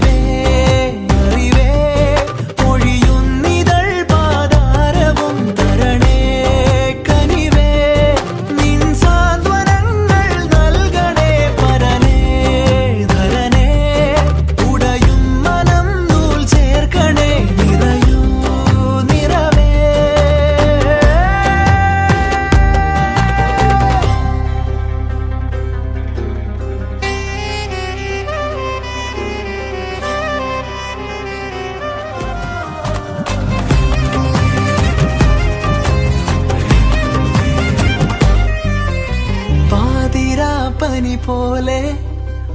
vive പോലെ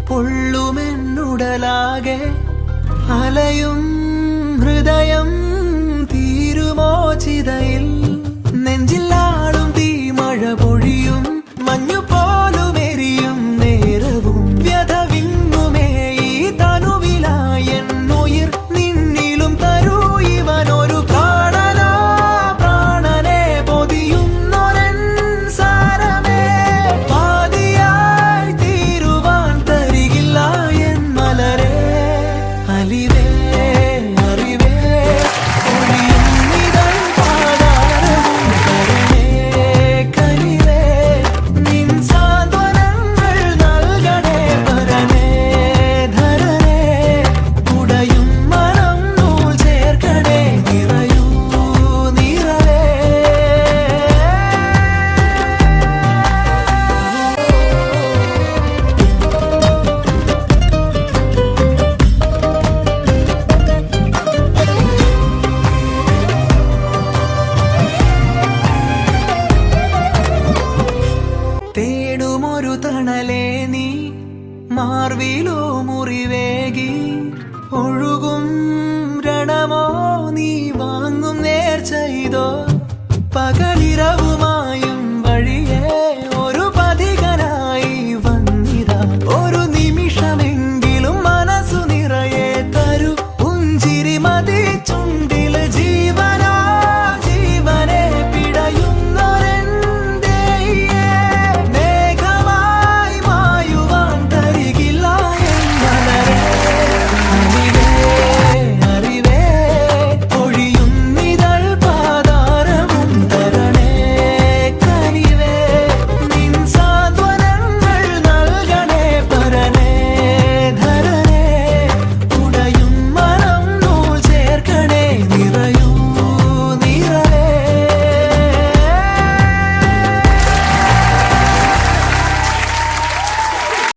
പൊള്ളുമെന്നുടലാകെ അലയും ഹൃദയം തീരുമോചിതയിൽ നെഞ്ചില്ലാ മാർവിലോ മുറിവേകി ഒഴുകും രണമോ നീ വാങ്ങും നേർച്ചെയ്തോ പകലിരവുമാ